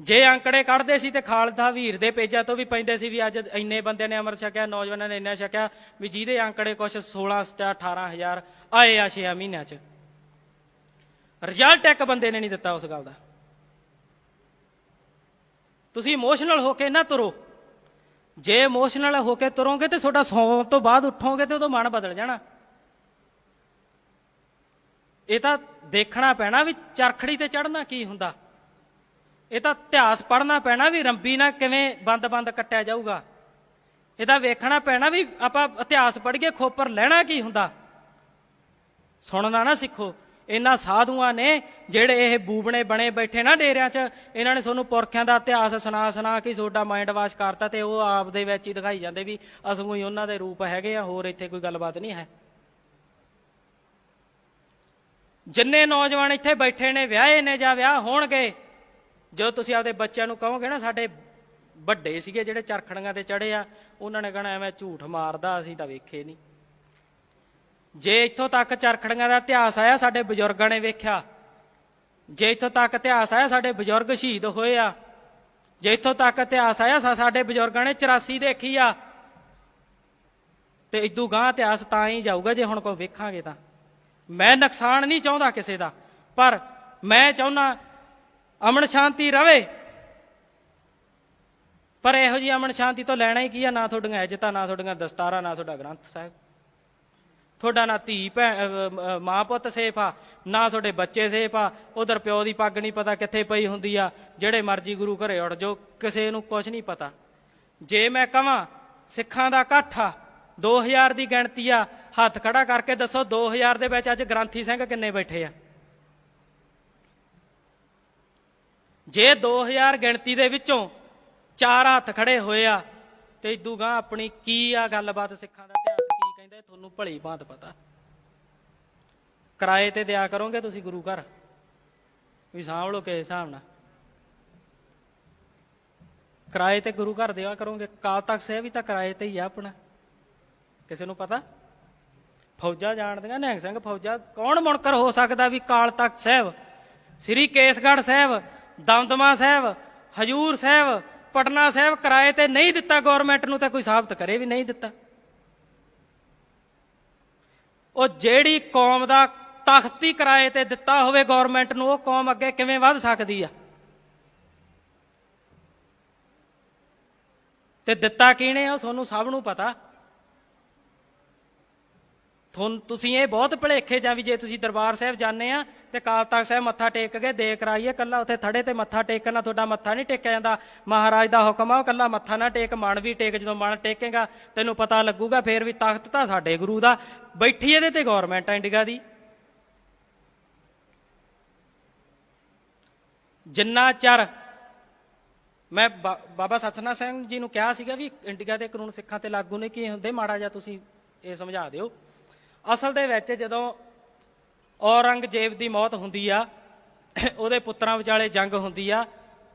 ਜੇ ਅੰਕੜੇ ਕੱਢਦੇ ਸੀ ਤੇ ਖਾਲਸਾ ਵੀਰ ਦੇ ਪੇਜਾਂ ਤੋਂ ਵੀ ਪੈਂਦੇ ਸੀ ਵੀ ਅੱਜ ਇੰਨੇ ਬੰਦਿਆਂ ਨੇ ਅੰਮ੍ਰਿਤ ਛਕਿਆ, ਨੌਜਵਾਨਾਂ ਨੇ ਇੰਨਾ ਛਕਿਆ, ਵੀ ਜਿਹਦੇ ਅੰਕੜੇ ਕੁਛ 16 ਜਾਂ 18000 ਆਏ ਆ 6 ਮਹੀਨਿਆਂ 'ਚ। ਰਿਜ਼ਲਟ ਇੱਕ ਬੰਦੇ ਨੇ ਨਹੀਂ ਦਿੱਤਾ ਉਸ ਗੱਲ ਦਾ। ਤੁਸੀਂ ਇਮੋਸ਼ਨਲ ਹੋ ਕੇ ਨਾ ਤੁਰੋ। ਜੇ ਇਮੋਸ਼ਨਲ ਹੋ ਕੇ ਤੁਰੋਗੇ ਤੇ ਤੁਹਾਡਾ ਸੌਣ ਤੋਂ ਬਾਅਦ ਉੱਠੋਗੇ ਤੇ ਉਦੋਂ ਮਨ ਬਦਲ ਜਾਣਾ। ਇਹ ਤਾਂ ਦੇਖਣਾ ਪੈਣਾ ਵੀ ਚਰਖੜੀ ਤੇ ਚੜਨਾ ਕੀ ਹੁੰਦਾ। ਇਹ ਤਾਂ ਇਤਿਹਾਸ ਪੜ੍ਹਨਾ ਪੈਣਾ ਵੀ, ਰੰਬੀ ਨਾਲ ਕਿਵੇਂ ਬੰਦ-ਬੰਦ ਕੱਟਿਆ ਜਾਊਗਾ? ਇਹਦਾ ਵੇਖਣਾ ਪੈਣਾ ਵੀ ਆਪਾਂ ਇਤਿਹਾਸ ਪੜ੍ਹ ਕੇ ਖੋਪਰ ਲੈਣਾ ਕੀ ਹੁੰਦਾ? ਸੁਣਨਾ ਨਾ ਸਿੱਖੋ, ਇਹਨਾਂ ਸਾਧੂਆਂ ਨੇ ਜਿਹੜੇ ਇਹ ਬੂਬਣੇ ਬਣੇ ਬੈਠੇ ਨਾ ਡੇਰਿਆਂ 'ਚ, ਇਹਨਾਂ ਨੇ ਤੁਹਾਨੂੰ ਪੁਰਖਿਆਂ ਦਾ ਇਤਿਹਾਸ ਸੁਣਾ ਸੁਣਾ ਕੇ ਤੁਹਾਡਾ ਮਾਈਂਡ ਵਾਸ਼ ਕਰਤਾ ਤੇ ਉਹ ਆਪ ਦੇ ਵਿੱਚ ਹੀ ਦਿਖਾਈ ਜਾਂਦੇ ਵੀ ਅਸੂ ਹੀ ਉਹਨਾਂ ਦੇ ਰੂਪ ਹੈਗੇ ਆ, ਹੋਰ ਇੱਥੇ ਕੋਈ ਗੱਲਬਾਤ ਨਹੀਂ ਹੈ। ਜਿੰਨੇ ਨੌਜਵਾਨ ਇੱਥੇ ਬੈਠੇ ਨੇ, ਵਿਆਹੇ ਨੇ ਜਾਂ ਵਿਆਹ ਹੋਣਗੇ ਜਦੋਂ ਤੁਸੀਂ ਆਪਦੇ ਬੱਚਿਆਂ ਨੂੰ ਕਹੋਗੇ ਨਾ, ਸਾਡੇ ਵੱਡੇ ਸੀਗੇ ਜਿਹੜੇ ਚਰਖੜੀਆਂ ਤੇ ਚੜੇ ਆ, ਉਹਨਾਂ ਨੇ ਕਹਣਾ ਐਵੇਂ ਝੂਠ ਮਾਰਦਾ, ਅਸੀਂ ਤਾਂ ਵੇਖੇ ਨਹੀਂ। ਜੇ ਇੱਥੋਂ ਤੱਕ ਚਰਖੜੀਆਂ ਦਾ ਇਤਿਹਾਸ ਆਇਆ, ਸਾਡੇ ਬਜ਼ੁਰਗਾਂ ਨੇ ਵੇਖਿਆ। ਜੇ ਇੱਥੋਂ ਤੱਕ ਇਤਿਹਾਸ ਆਇਆ, ਸਾਡੇ ਬਜ਼ੁਰਗ ਸ਼ਹੀਦ ਹੋਏ ਆ। ਜੇ ਇੱਥੋਂ ਤੱਕ ਇਤਿਹਾਸ ਆਇਆ ਸਾਡੇ ਬਜ਼ੁਰਗਾਂ ਨੇ 84 ਦੇਖੀ ਆ। ਤੇ ਇਦੋਂ ਗਾਂ ਇਤਿਹਾਸ ਤਾਂ ਹੀ ਜਾਊਗਾ, ਜੇ ਹੁਣ ਕੋਈ ਵੇਖਾਂਗੇ ਤਾਂ। ਮੈਂ ਨੁਕਸਾਨ ਨਹੀਂ ਚਾਹੁੰਦਾ ਕਿਸੇ ਦਾ, ਪਰ ਮੈਂ ਚਾਹੁੰਦਾ ਅਮਨ ਸ਼ਾਂਤੀ ਰਵੇ। ਪਰ ਇਹੋ ਜੀ ਅਮਨ ਸ਼ਾਂਤੀ ਤੋਂ ਲੈਣਾ ਹੀ ਕੀ ਆ? ਨਾ ਤੁਹਾਡੀਆਂ ਇੱਜ਼ਤਾਂ, ਨਾ ਤੁਹਾਡੀਆਂ ਦਸਤਾਰਾਂ, ਨਾ ਤੁਹਾਡਾ ਗ੍ਰੰਥ ਸਾਹਿਬ। ਤੁਹਾਡਾ ਨਾ ਧੀ ਭੈਣ ਮਾਂ ਪੁੱਤ ਸੇਫ ਆ, ਨਾ ਤੁਹਾਡੇ ਬੱਚੇ ਸੇਫ ਆ। ਉਧਰ ਪਿਓ ਦੀ ਪੱਗ ਨਹੀਂ ਪਤਾ ਕਿੱਥੇ ਪਈ ਹੁੰਦੀ ਆ। ਜਿਹੜੇ ਮਰਜ਼ੀ ਗੁਰੂ ਘਰੇ ਉੱਡ ਜਾਓ, ਕਿਸੇ ਨੂੰ ਕੁਝ ਨਹੀਂ ਪਤਾ। ਜੇ ਮੈਂ ਕਹਾਂ ਸਿੱਖਾਂ ਦਾ ਇਕੱਠ ਆ 2000 ਦੀ ਗਿਣਤੀ ਆ, ਹੱਥ ਖੜਾ ਕਰਕੇ ਦੱਸੋ 2000 ਦੇ ਵਿੱਚ ਅੱਜ ਗ੍ਰੰਥੀ ਸਿੰਘ ਕਿੰਨੇ ਬੈਠੇ ਆ? ਜੇ 2000 ਗਿਣਤੀ ਦੇ ਵਿੱਚੋਂ ਚਾਰ ਹੱਥ ਖੜੇ ਹੋਏ ਆ, ਤੇ ਇਦੂ ਗਾਂ ਆਪਣੀ ਕੀ ਆ ਗੱਲਬਾਤ ਸਿੱਖਾਂ ਦਾ ਇਤਿਹਾਸ, ਕੀ ਕਹਿੰਦਾ ਤੁਹਾਨੂੰ ਭਲੀ ਭਾਂਤ ਪਤਾ। ਕਿਰਾਏ ਤੇ ਦਿਆ ਕਰੋਗੇ ਤੁਸੀਂ ਗੁਰੂ ਘਰ, ਵੀ ਸਾਂਭ ਲਓ ਕਿਸੇ ਹਿਸਾਬ ਨਾਲ। ਕਿਰਾਏ ਤੇ ਗੁਰੂ ਘਰ ਦਿਆ ਕਰੋਗੇ, ਕਾਲ ਤਖ਼ਤ ਸਾਹਿਬ ਵੀ ਤਾਂ ਕਿਰਾਏ ਤੇ ਹੀ ਆ ਆਪਣਾ। ਕਿਸੇ ਨੂੰ ਪਤਾ? ਫੌਜਾਂ ਜਾਣਦੀਆਂ ਨਿਹੰਗ ਸਿੰਘ ਫੌਜਾਂ, ਕੌਣ ਮੁਨਕਰ ਹੋ ਸਕਦਾ ਵੀ ਕਾਲ ਤਖਤ ਸਾਹਿਬ, ਸ੍ਰੀ ਕੇਸਗੜ੍ਹ ਸਾਹਿਬ ਦਮਦਮਾ ਸਾਹਿਬ, ਹਜੂਰ ਸਾਹਿਬ, ਪਟਨਾ ਸਾਹਿਬ ਕਿਰਾਏ ਤੇ ਨਹੀਂ ਦਿੱਤਾ ਗਵਰਨਮੈਂਟ ਨੂੰ ਤਾਂ ਕੋਈ ਸਾਬਤ ਕਰੇ ਵੀ ਨਹੀਂ ਦਿੱਤਾ। ਉਹ ਜਿਹੜੀ ਕੌਮ ਦਾ ਤਖਤ ਕਿਰਾਏ ਤੇ ਦਿੱਤਾ ਹੋਵੇ ਗਵਰਨਮੈਂਟ ਨੂੰ, ਉਹ ਕੌਮ ਅੱਗੇ ਕਿਵੇਂ ਵੱਧ ਸਕਦੀ ਆ? ਤੇ ਦਿੱਤਾ ਕਿਹਨੇ ਆ? ਉਹ ਤੁਹਾਨੂੰ ਸਭ ਨੂੰ ਪਤਾ। ਤੁਹਾਨੂੰ ਤੁਸੀਂ ਇਹ ਬਹੁਤ ਭਲੇਖੇ ਜਾਂ ਵੀ ਜੇ ਤੁਸੀਂ ਦਰਬਾਰ ਸਾਹਿਬ ਜਾਂਦੇ ਆ ਤੇ ਕਾਲ ਤਖਤ ਸਾਹਿਬ ਮੱਥਾ ਟੇਕ ਕੇ ਦੇ ਕਰਾਈਏ, ਕੱਲਾ ਉੱਥੇ ਥੜੇ ਤੇ ਮੱਥਾ ਟੇਕਣ ਨਾਲ ਤੁਹਾਡਾ ਮੱਥਾ ਨਹੀਂ ਟੇਕਿਆ ਜਾਂਦਾ। ਮਹਾਰਾਜ ਦਾ ਹੁਕਮ ਆ, ਉਹ ਕੱਲਾ ਮੱਥਾ ਨਾ ਟੇਕ, ਮਨ ਵੀ ਟੇਕ, ਜਦੋਂ ਮਨ ਟੇਕੇਗਾ, ਤੈਨੂੰ ਪਤਾ ਲੱਗੂਗਾ, ਫੇਰ ਵੀ ਤਖਤ ਤਾਂ ਸਾਡੇ ਗੁਰੂ ਦਾ। ਬੈਠੀ ਇਹਦੇ ਤੇ ਗਵਰਨਮੈਂਟ ਆ ਇੰਡੀਆ ਦੀ। ਜਿੰਨਾ ਚਿਰ ਮੈਂ ਬਾ- ਬਾਬਾ ਸਤਨਾਮ ਸਿੰਘ ਜੀ ਨੂੰ ਕਿਹਾ ਸੀਗਾ ਵੀ ਇੰਡੀਆ ਦੇ ਕਾਨੂੰਨ ਸਿੱਖਾਂ ਤੇ ਲਾਗੂ ਨਹੀਂ ਕੀ ਹੁੰਦੇ, ਮਾੜਾ ਜਿਹਾ ਤੁਸੀਂ ਇਹ ਸਮਝਾ ਦਿਓ। ਅਸਲ ਦੇ ਵਿੱਚ ਜਦੋਂ ਔਰੰਗਜ਼ੇਬ ਦੀ ਮੌਤ ਹੁੰਦੀ ਆ, ਉਹਦੇ ਪੁੱਤਰਾਂ ਵਿਚਾਲੇ ਜੰਗ ਹੁੰਦੀ ਆ,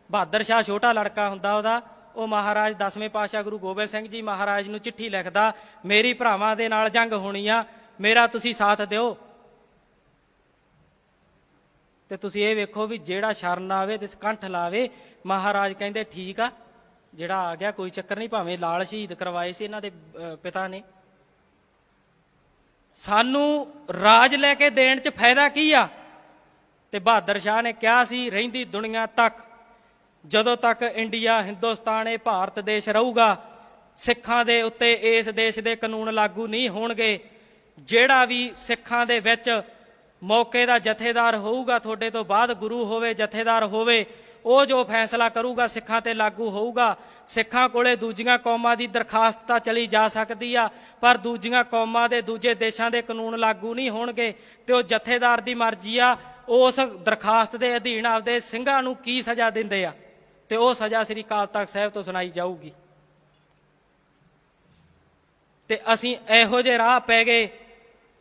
ਬਹਾਦਰ ਸ਼ਾਹ ਛੋਟਾ ਲੜਕਾ ਹੁੰਦਾ ਉਹਦਾ, ਉਹ ਮਹਾਰਾਜ ਦਸਵੇਂ ਪਾਤਸ਼ਾਹ ਗੁਰੂ ਗੋਬਿੰਦ ਸਿੰਘ ਜੀ ਮਹਾਰਾਜ ਨੂੰ ਚਿੱਠੀ ਲਿਖਦਾ, ਮੇਰੀ ਭਰਾਵਾਂ ਦੇ ਨਾਲ ਜੰਗ ਹੋਣੀ ਆ, ਮੇਰਾ ਤੁਸੀਂ ਸਾਥ ਦਿਓ। ਤੇ ਤੁਸੀਂ ਇਹ ਵੇਖੋ ਵੀ ਜਿਹੜਾ ਸ਼ਰਨ ਆਵੇ ਤੇ ਕੰਠ ਲਾਵੇ, ਮਹਾਰਾਜ ਕਹਿੰਦੇ, ਠੀਕ ਆ, ਜਿਹੜਾ ਆ ਗਿਆ, ਕੋਈ ਚੱਕਰ ਨਹੀਂ, ਭਾਵੇਂ ਲਾਲ ਸ਼ਹੀਦ ਕਰਵਾਏ ਸੀ ਇਹਨਾਂ ਦੇ ਪਿਤਾ ਨੇ। ਸਾਨੂੰ ਰਾਜ ਲੈ ਕੇ ਦੇਣ ਚ ਫਾਇਦਾ ਕੀ ਆ? ਤੇ ਬਹਾਦਰ ਸ਼ਾਹ ਨੇ ਕਿਹਾ ਸੀ, ਰਹਿੰਦੀ ਦੁਨੀਆ ਤੱਕ, ਜਦੋਂ ਤੱਕ ਇੰਡੀਆ, ਹਿੰਦੁਸਤਾਨ, ਇਹ ਭਾਰਤ ਦੇਸ਼ ਰਹੂਗਾ, ਸਿੱਖਾਂ ਦੇ ਉੱਤੇ ਇਸ ਦੇਸ਼ ਦੇ ਕਾਨੂੰਨ ਲਾਗੂ ਨਹੀਂ ਹੋਣਗੇ। ਜਿਹੜਾ ਵੀ ਸਿੱਖਾਂ ਦੇ ਵਿੱਚ ਮੌਕੇ ਦਾ ਜਥੇਦਾਰ ਹੋਊਗਾ, ਤੁਹਾਡੇ ਤੋਂ ਬਾਅਦ ਗੁਰੂ ਹੋਵੇ, ਜਥੇਦਾਰ ਹੋਵੇ ਉਹ ਜੋ ਫੈਸਲਾ ਕਰੂਗਾ ਸਿੱਖਾਂ ਤੇ ਲਾਗੂ ਹੋਊਗਾ। ਸਿੱਖਾਂ ਕੋਲੇ ਦੂਜੀਆਂ ਕੌਮਾਂ ਦੀ ਦਰਖਾਸਤ ਤਾਂ ਚਲੀ ਜਾ ਸਕਦੀ ਆ, ਪਰ ਦੂਜੀਆਂ ਕੌਮਾਂ ਦੇ ਦੂਜੇ ਦੇਸ਼ਾਂ ਦੇ ਕਾਨੂੰਨ ਲਾਗੂ ਨਹੀਂ ਹੋਣਗੇ ਤੇ ਉਹ ਜਥੇਦਾਰ ਦੀ ਮਰਜ਼ੀ ਆ ਉਸ ਦਰਖਾਸਤ ਦੇ ਅਧੀਨ ਆਪਦੇ ਸਿੰਘਾਂ ਨੂੰ ਕੀ ਸਜ਼ਾ ਦਿੰਦੇ ਆ? ਤੇ ਉਹ ਸਜ਼ਾ ਸ੍ਰੀ ਅਕਾਲ ਤਖਤ ਸਾਹਿਬ ਤੋਂ ਸੁਣਾਈ ਜਾਊਗੀ। ਤੇ ਅਸੀਂ ਇਹੋ ਜਿਹੇ ਰਾਹ ਪੈ ਗਏ।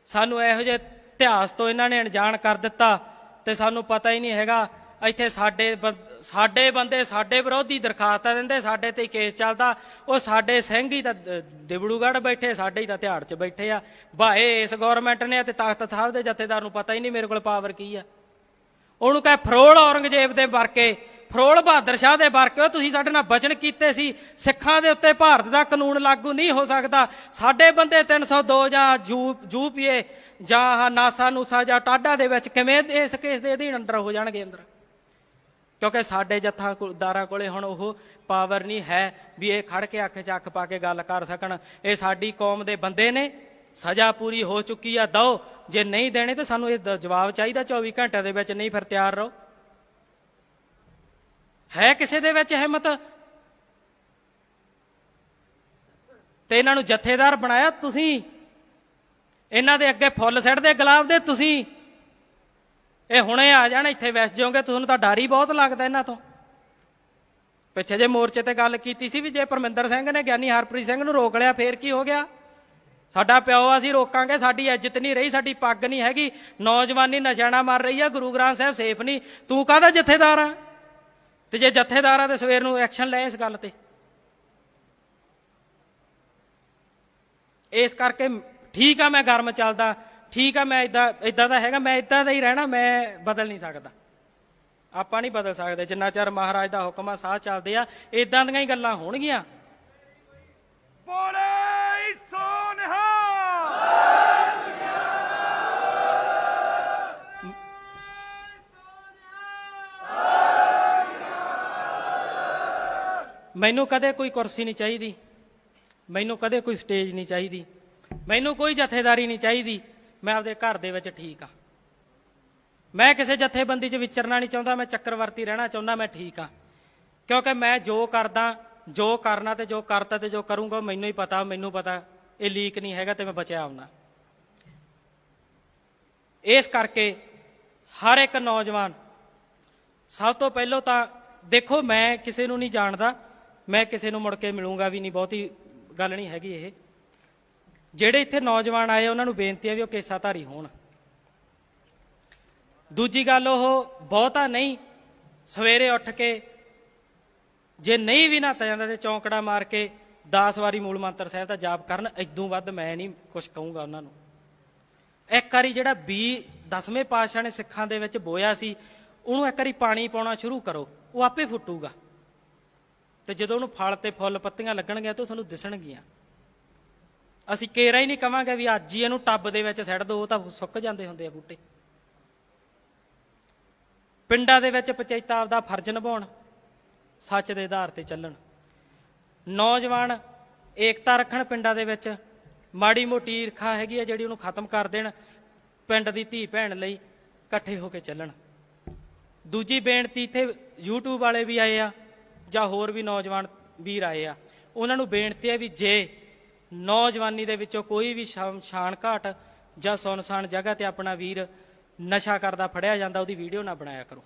ਸਾਨੂੰ ਇਹੋ ਜਿਹੇ ਇਤਿਹਾਸ ਤੋਂ ਇਹਨਾਂ ਨੇ ਅਣਜਾਣ ਕਰ ਦਿੱਤਾ ਤੇ ਸਾਨੂੰ ਪਤਾ ਹੀ ਨਹੀਂ ਹੈਗਾ ਇੱਥੇ ਸਾਡੇ ਬੰ- ਸਾਡੇ ਬੰਦੇ ਸਾਡੇ ਵਿਰੋਧੀ ਦਰਖਾਸਤਾਂ ਦਿੰਦੇ, ਸਾਡੇ ਤੇ ਹੀ ਕੇਸ ਚੱਲਦਾ, ਉਹ ਸਾਡੇ ਸਿੰਘ ਹੀ ਤਾਂ ਦ- ਦਿਬੜੂਗੜ੍ਹ ਬੈਠੇ, ਸਾਡੇ ਹੀ ਤਾਂ ਤਿਹਾੜ 'ਚ ਬੈਠੇ ਆ। ਭਾਏ ਇਸ ਗਵਰਨਮੈਂਟ ਨੇ ਤੇ ਤਖਤ ਸਾਹਿਬ ਦੇ ਜਥੇਦਾਰ ਨੂੰ ਪਤਾ ਹੀ ਨਹੀਂ ਮੇਰੇ ਕੋਲ ਪਾਵਰ ਕੀ ਆ। ਉਹਨੂੰ ਕਹੇ, ਫਰੋਲ ਔਰੰਗਜ਼ੇਬ ਦੇ ਵਰਕੇ, ਫਰੋਲ ਬਹਾਦਰ ਸ਼ਾਹ ਦੇ ਵਰਕੇ, ਉਹ ਤੁਸੀਂ ਸਾਡੇ ਨਾਲ ਬਚਨ ਕੀਤੇ ਸੀ, ਸਿੱਖਾਂ ਦੇ ਉੱਤੇ ਭਾਰਤ ਦਾ ਕਾਨੂੰਨ ਲਾਗੂ ਨਹੀਂ ਹੋ ਸਕਦਾ। ਸਾਡੇ ਬੰਦੇ 302 ਜਾਂ ਜੂ ਜੂਪੀਏ ਜਾਂ ਨਾਸਾ ਨੂਸਾ ਜਾਂ ਟਾਡਾ ਦੇ ਵਿੱਚ ਕਿਵੇਂ ਇਸ ਕੇਸ ਦੇ ਅਧੀਨ ਅੰਦਰ ਹੋ ਜਾਣਗੇ ਅੰਦਰ? ਕਿਉਂਕਿ ਸਾਡੇ ਜਥਾਦਾਰਾਂ ਕੋਲੇ ਹੁਣ ਉਹ ਪਾਵਰ ਨਹੀਂ ਹੈ ਵੀ ਇਹ ਖੜ ਕੇ ਅੱਖ 'ਚ ਅੱਖ ਪਾ ਕੇ ਗੱਲ ਕਰ ਸਕਣ। ਇਹ ਸਾਡੀ ਕੌਮ ਦੇ ਬੰਦੇ ਨੇ। ਸਜ਼ਾ ਪੂਰੀ ਹੋ ਚੁੱਕੀ ਆ ਦੋ ਜੇ ਨਹੀਂ ਦੇਣੇ ਤਾਂ ਸਾਨੂੰ ਇਹ ਜਵਾਬ ਚਾਹੀਦਾ 24 ਘੰਟਿਆਂ ਦੇ ਵਿੱਚ, ਨਹੀਂ ਫਿਰ ਤਿਆਰ ਰਹੋ। ਹੈ ਕਿਸੇ ਦੇ ਵਿੱਚ ਹਿੰਮਤ? ਤੇ ਇਹਨਾਂ ਨੂੰ ਜਥੇਦਾਰ ਬਣਾਇਆ ਤੁਸੀਂ। ਇਹਨਾਂ ਦੇ ਅੱਗੇ ਫੁੱਲ ਸਿੱਟਦੇ, ਗੁਲਾਬ ਦੇ ਤੁਸੀਂ। ਇਹ ਹੁਣੇ ਆ ਜਾਣ, ਇੱਥੇ ਵੈਸ ਜਾਓਗੇ ਤੁਹਾਨੂੰ ਤਾਂ ਡਰ ਹੀ ਬਹੁਤ ਲੱਗਦਾ ਇਹਨਾਂ ਤੋਂ। ਪਿੱਛੇ ਜੇ ਮੋਰਚੇ ਤੇ ਗੱਲ ਕੀਤੀ ਸੀ ਵੀ ਜੇ ਪਰਮਿੰਦਰ ਸਿੰਘ ਨੇ ਗਿਆਨੀ ਹਰਪ੍ਰੀਤ ਸਿੰਘ ਨੂੰ ਰੋਕ ਲਿਆ, ਫੇਰ ਕੀ ਹੋ ਗਿਆ? ਸਾਡਾ ਪਿਓ ਅਸੀਂ ਰੋਕਾਂਗੇ, ਸਾਡੀ ਇੱਜ਼ਤ ਨਹੀਂ ਰਹੀ, ਸਾਡੀ ਪੱਗ ਨਹੀਂ ਹੈਗੀ, ਨੌਜਵਾਨੀ ਨਸ਼ਾਣਾ ਮਾਰ ਰਹੀ ਆ, ਗੁਰੂ ਗ੍ਰੰਥ ਸਾਹਿਬ ਸੇਫ ਨਹੀਂ। ਤੂੰ ਕਾਹਦਾ ਜਥੇਦਾਰ ਆ? ਤੇ ਜੇ ਜਥੇਦਾਰ ਆ ਤੇ ਸਵੇਰ ਨੂੰ ਐਕਸ਼ਨ ਲੈ ਇਸ ਗੱਲ ਤੇ। ਇਸ ਕਰਕੇ ਠੀਕ ਆ, ਮੈਂ ਗਰਮ ਚੱਲਦਾ। ਠੀਕ ਆ ਮੈਂ ਇਦਾਂ ਇਦਾਂ ਦਾ ਹੈਗਾ ਮੈਂ ਇਦਾਂ ਦਾ ਹੀ ਰਹਿਣਾ ਮੈਂ ਬਦਲ ਨਹੀਂ ਸਕਦਾ। ਆਪਾਂ ਨਹੀਂ ਬਦਲ ਸਕਦੇ ਜਿੰਨਾ ਚਿਰ ਮਹਾਰਾਜ ਦਾ ਹੁਕਮ ਆ ਸਾਹ ਚੱਲਦੇ ਆ ਇਦਾਂ ਦੀਆਂ ਹੀ ਗੱਲਾਂ ਹੋਣਗੀਆਂ। ਬੋਲੇ ਸੋਨਹਾ ਮੈਨੂੰ ਕਦੇ ਕੋਈ ਕੁਰਸੀ ਨਹੀਂ ਚਾਹੀਦੀ ਮੈਨੂੰ ਕਦੇ ਕੋਈ ਸਟੇਜ ਨਹੀਂ ਚਾਹੀਦੀ ਮੈਨੂੰ ਕੋਈ ਜਥੇਦਾਰੀ ਨਹੀਂ ਚਾਹੀਦੀ। ਮੈਂ ਆਪਦੇ ਘਰ ਦੇ ਵਿੱਚ ਠੀਕ ਆ। ਮੈਂ ਕਿਸੇ ਜਥੇਬੰਦੀ 'ਚ ਵਿਚਰਨਾ ਨਹੀਂ ਚਾਹੁੰਦਾ, ਮੈਂ ਚੱਕਰਵਰਤੀ ਰਹਿਣਾ ਚਾਹੁੰਦਾ, ਮੈਂ ਠੀਕ ਆ। ਕਿਉਂਕਿ ਮੈਂ ਜੋ ਕਰਦਾ, ਜੋ ਕਰਨਾ ਤੇ ਜੋ ਕਰਤਾ ਤੇ ਜੋ ਕਰੂੰਗਾ ਮੈਨੂੰ ਹੀ ਪਤਾ, ਮੈਨੂੰ ਪਤਾ, ਇਹ ਲੀਕ ਨਹੀਂ ਹੈਗਾ ਤੇ ਮੈਂ ਬਚਿਆ ਆਉਣਾ। ਇਸ ਕਰਕੇ ਹਰ ਇੱਕ ਨੌਜਵਾਨ, ਸਭ ਤੋਂ ਪਹਿਲਾਂ ਤਾਂ ਦੇਖੋ, ਮੈਂ ਕਿਸੇ ਨੂੰ ਨਹੀਂ ਜਾਣਦਾ, ਮੈਂ ਕਿਸੇ ਨੂੰ ਮੁੜ ਕੇ ਮਿਲੂੰਗਾ ਵੀ ਨਹੀਂ, ਬਹੁਤੀ ਗੱਲ ਨਹੀਂ ਹੈਗੀ ਇਹ। ਜਿਹੜੇ ਇੱਥੇ ਨੌਜਵਾਨ ਆਏ, ਉਹਨਾਂ ਨੂੰ ਬੇਨਤੀ ਹੈ ਵੀ ਉਹ ਕੇਸਾਧਾਰੀ ਹੋਣ। ਦੂਜੀ ਗੱਲ ਉਹ ਬਹੁਤਾ ਨਹੀਂ, ਸਵੇਰੇ ਉੱਠ ਕੇ ਜੇ ਨਹੀਂ ਵੀ ਨਹਾਤਾ ਜਾਂਦਾ ਤੇ ਚੌਂਕੜਾ ਮਾਰ ਕੇ 10 ਵਾਰੀ ਮੂਲ ਮੰਤਰ ਸਾਹਿਬ ਦਾ ਜਾਪ ਕਰਨ ਇਦੋਂ ਵੱਧ ਮੈਂ ਨਹੀਂ ਕੁਝ ਕਹੂੰਗਾ ਉਹਨਾਂ ਨੂੰ। ਇੱਕ ਵਾਰੀ ਜਿਹੜਾ ਬੀ ਦਸਵੇਂ ਪਾਤਸ਼ਾਹ ਨੇ ਸਿੱਖਾਂ ਦੇ ਵਿੱਚ ਬੋਇਆ ਸੀ, ਉਹਨੂੰ ਇੱਕ ਵਾਰੀ ਪਾਣੀ ਪਾਉਣਾ ਸ਼ੁਰੂ ਕਰੋ, ਉਹ ਆਪੇ ਫੁੱਟੂਗਾ। ਤੇ ਜਦੋਂ ਉਹਨੂੰ ਫਲ ਤੇ ਫੁੱਲ ਪੱਤੀਆਂ ਲੱਗਣਗੀਆਂ ਤਾਂ ਤੁਹਾਨੂੰ ਦਿਸਣਗੀਆਂ। ਅਸੀਂ ਕੇਰਾ ਹੀ ਨਹੀਂ ਕਵਾਂਗੇ ਵੀ ਅੱਜ ਹੀ ਇਹਨੂੰ ਟੱਬ ਦੇ ਵਿੱਚ ਸੱਟ ਦਿਓ ਉਹ ਤਾਂ ਸੁੱਕ ਜਾਂਦੇ ਹੁੰਦੇ ਆ ਬੂਟੇ। ਪਿੰਡਾਂ ਦੇ ਵਿੱਚ ਪੰਚਾਇਤਾਂ ਆਪਦਾ ਫਰਜ਼ ਨਿਭਾਉਣ, ਸੱਚ ਦੇ ਆਧਾਰ ਤੇ ਚੱਲਣ। ਨੌਜਵਾਨ ਏਕਤਾ ਰੱਖਣ ਪਿੰਡਾਂ ਦੇ ਵਿੱਚ, ਮਾੜੀ ਮੋਟੀ ਈਰਖਾ ਹੈਗੀ ਆ ਜਿਹੜੀ ਉਹਨੂੰ ਖਤਮ ਕਰ ਦੇਣ, ਪਿੰਡ ਦੀ ਧੀ ਭੈਣ ਲਈ ਇਕੱਠੇ ਹੋ ਕੇ ਚੱਲਣ। ਦੂਜੀ ਬੇਨਤੀ ਇੱਥੇ YouTube ਵਾਲੇ ਵੀ ਆਏ ਆ, ਜਾਂ ਹੋਰ ਵੀ ਨੌਜਵਾਨ ਵੀਰ ਆਏ ਆ, ਉਹਨਾਂ ਨੂੰ ਬੇਨਤੀ ਹੈ ਵੀ ਜੇ ਨੌਜਵਾਨੀ ਦੇ ਵਿੱਚੋਂ ਕੋਈ ਵੀ ਸ਼ਮਸ਼ਾਨ ਘਾਟ ਜਾਂ ਸੁਨਸਾਨ ਜਗ੍ਹਾ ਤੇ ਆਪਣਾ ਵੀਰ ਨਸ਼ਾ ਕਰਦਾ ਫੜਿਆ ਜਾਂਦਾ, ਉਹਦੀ ਵੀਡੀਓ ਨਾ ਬਣਾਇਆ ਕਰੋ।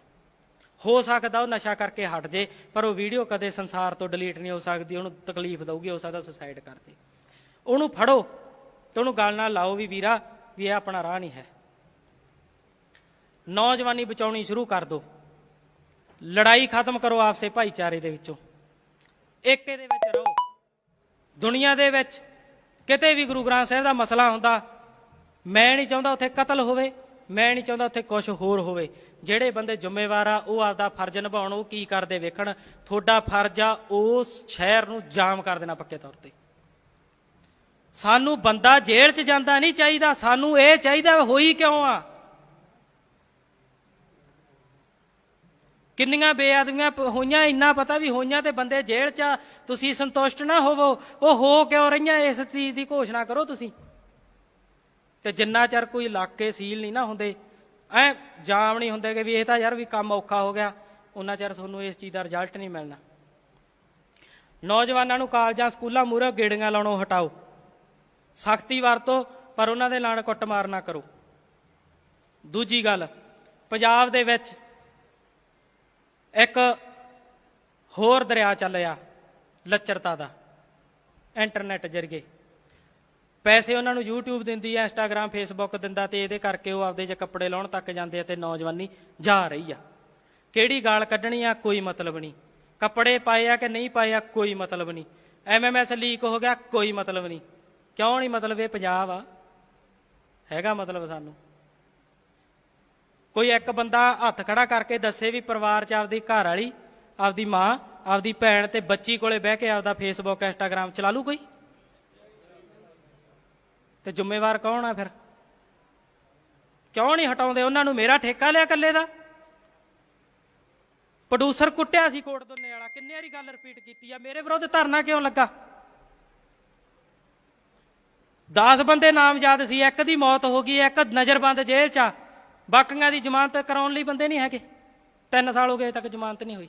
ਹੋ ਸਕਦਾ ਉਹ ਨਸ਼ਾ ਕਰਕੇ ਹਟ ਜੇ, ਪਰ ਉਹ ਵੀਡੀਓ ਕਦੇ ਸੰਸਾਰ ਤੋਂ ਡਿਲੀਟ ਨਹੀਂ ਹੋ ਸਕਦੀ, ਉਹਨੂੰ ਤਕਲੀਫ ਦਊਗੀ, ਹੋ ਸਕਦਾ ਸੁਸਾਈਡ ਕਰ ਦੇ। ਉਹਨੂੰ ਫੜੋ ਤੇ ਉਹਨੂੰ ਗੱਲ ਨਾਲ ਲਾਓ ਵੀ ਵੀਰਾ, ਵੀ ਇਹ ਆਪਣਾ ਰਾਹ ਨਹੀਂ ਹੈ। ਨੌਜਵਾਨੀ ਬਚਾਉਣੀ ਸ਼ੁਰੂ ਕਰ ਦਿਓ ਲੜਾਈ ਖਤਮ ਕਰੋ ਆਪਸੇ ਭਾਈਚਾਰੇ ਦੇ ਵਿੱਚੋਂ। ਏਕੇ ਦੇ ਵਿੱਚ ਰਹੋ। ਦੁਨੀਆ ਦੇ ਵਿੱਚ ਕਿਤੇ ਵੀ ਗੁਰੂ ਗ੍ਰੰਥ ਸਾਹਿਬ ਦਾ ਮਸਲਾ ਹੁੰਦਾ, ਮੈਂ ਨਹੀਂ ਚਾਹੁੰਦਾ ਉੱਥੇ ਕਤਲ ਹੋਵੇ, ਮੈਂ ਨਹੀਂ ਚਾਹੁੰਦਾ ਉੱਥੇ ਕੁਝ ਹੋਰ ਹੋਵੇ। ਜਿਹੜੇ ਬੰਦੇ ਜ਼ਿੰਮੇਵਾਰ ਆ, ਉਹ ਆਪਦਾ ਫਰਜ਼ ਨਿਭਾਉਣ, ਉਹ ਕੀ ਕਰਦੇ ਵੇਖਣ। ਤੁਹਾਡਾ ਫਰਜ਼ ਆ ਉਸ ਸ਼ਹਿਰ ਨੂੰ ਜਾਮ ਕਰ ਦੇਣਾ ਪੱਕੇ ਤੌਰ ਤੇ। ਸਾਨੂੰ ਬੰਦਾ ਜੇਲ੍ਹ 'ਚ ਜਾਂਦਾ ਨਹੀਂ ਚਾਹੀਦਾ, ਸਾਨੂੰ ਇਹ ਚਾਹੀਦਾ ਹੋਈ ਕਿਉਂ ਆ? ਕਿੰਨੀਆਂ ਬੇਅਦਬੀਆਂ ਪ- ਹੋਈਆਂ ਇੰਨਾ ਪਤਾ ਵੀ ਹੋਈਆਂ ਤੇ ਬੰਦੇ ਜੇਲ੍ਹ 'ਚ ਆ, ਤੁਸੀਂ ਸੰਤੁਸ਼ਟ ਨਾ ਹੋਵੋ। ਉਹ ਹੋ ਕਿਉਂ ਰਹੀਆਂ? ਇਸ ਚੀਜ਼ ਦੀ ਘੋਸ਼ਣਾ ਕਰੋ ਤੁਸੀਂ। ਤੇ ਜਿੰਨਾ ਚਿਰ ਕੋਈ ਇਲਾਕੇ ਸੀਲ ਨਹੀਂ ਨਾ ਹੁੰਦੇ ਐ ਜਾਮ ਨਹੀਂ ਹੁੰਦੇ ਕਿ ਵੀ ਇਹ ਤਾਂ ਯਾਰ ਵੀ ਕੰਮ ਔਖਾ ਹੋ ਗਿਆ ਉਹਨਾਂ ਚਿਰ ਤੁਹਾਨੂੰ ਇਸ ਚੀਜ਼ ਦਾ ਰਿਜ਼ਲਟ ਨਹੀਂ ਮਿਲਣਾ। ਨੌਜਵਾਨਾਂ ਨੂੰ ਕਾਲਜਾਂ ਸਕੂਲਾਂ ਮੂਹਰੇ ਗੇੜੀਆਂ ਲਾਉਣੋਂ ਹਟਾਓ। ਸਖਤੀ ਵਰਤੋ ਪਰ ਉਹਨਾਂ ਦੇ ਨਾਲ ਕੁੱਟਮਾਰ ਨਾ ਕਰੋ। ਦੂਜੀ ਗੱਲ ਪੰਜਾਬ ਦੇ ਵਿੱਚ ਇੱਕ ਹੋਰ ਦਰਿਆ ਚੱਲਿਆ ਲੱਚਰਤਾ ਦਾ ਇੰਟਰਨੈਟ ਜਰੀਏ। ਪੈਸੇ ਉਹਨਾਂ ਨੂੰ YouTube ਦਿੰਦੀ ਆ, Instagram, Facebook ਦਿੰਦਾ ਤੇ ਇਹਦੇ ਕਰਕੇ ਉਹ ਆਪਦੇ ਜੇ ਕੱਪੜੇ ਲਾਉਣ ਤੱਕ ਜਾਂਦੇ ਆ ਤੇ ਨੌਜਵਾਨੀ ਜਾ ਰਹੀ ਆ। ਕਿਹੜੀ ਗਾਲ ਕੱਢਣੀ ਆ, ਕੋਈ ਮਤਲਬ ਨਹੀਂ। ਕੱਪੜੇ ਪਾਏ ਆ ਕਿ ਨਹੀਂ ਪਾਏ ਆ, ਕੋਈ ਮਤਲਬ ਨਹੀਂ। ਐਮਐਮਐਸ ਲੀਕ ਹੋ ਗਿਆ, ਕੋਈ ਮਤਲਬ ਨਹੀਂ। ਕਿਉਂ ਨਹੀਂ ਮਤਲਬ ਇਹ ਪੰਜਾਬ ਆ? ਹੈਗਾ ਮਤਲਬ ਸਾਨੂੰ। ਕੋਈ ਇੱਕ ਬੰਦਾ ਹੱਥ ਖੜਾ ਕਰਕੇ ਦੱਸੇ ਵੀ ਪਰਿਵਾਰ 'ਚ ਆਪਦੀ ਘਰ ਵਾਲੀ, ਆਪਦੀ ਮਾਂ, ਆਪਦੀ ਭੈਣ ਤੇ ਬੱਚੀ ਕੋਲੇ ਬਹਿ ਕੇ ਆਪਦਾ ਫੇਸਬੁੱਕ ਇੰਸਟਾਗ੍ਰam ਚਲਾ ਲੂ ਕੋਈ? ਤੇ ਜ਼ਿੰਮੇਵਾਰ ਕੌਣ ਆ ਫਿਰ? ਕਿਉਂ ਨਹੀਂ ਹਟਾਉਂਦੇ? ਉਹਨਾਂ ਨੂੰ ਮੇਰਾ ਠੇਕਾ ਲਿਆ ਇਕੱਲੇ ਦਾ। ਪ੍ਰੋਡਿਊਸਰ ਕੁੱਟਿਆ ਸੀ ਕੋਟ ਦੋਨੇ ਵਾਲਾ। ਕਿੰਨੇ ਵਾਰੀ ਗੱਲ ਰਿਪੀਟ ਕੀਤੀ ਆ? ਮੇਰੇ ਵਿਰੁੱਧ ਧਰਨਾ ਕਿਉਂ ਲੱਗਾ? 10 ਬੰਦੇ ਨਾਮਜ਼ਦ ਸੀ, ਇੱਕ ਦੀ ਮੌਤ ਹੋ ਗਈ, ਇੱਕ ਨਜ਼ਰਬੰਦ ਜੇਲ੍ਹ 'ਚ ਆ। ਬਾਕੀਆਂ ਦੀ ਜ਼ਮਾਨਤ ਕਰਾਉਣ ਲਈ ਬੰਦੇ ਨਹੀਂ ਹੈਗੇ। 3 ਸਾਲ ਹੋ ਗਏ ਤੱਕ ਜ਼ਮਾਨਤ ਨਹੀਂ ਹੋਈ।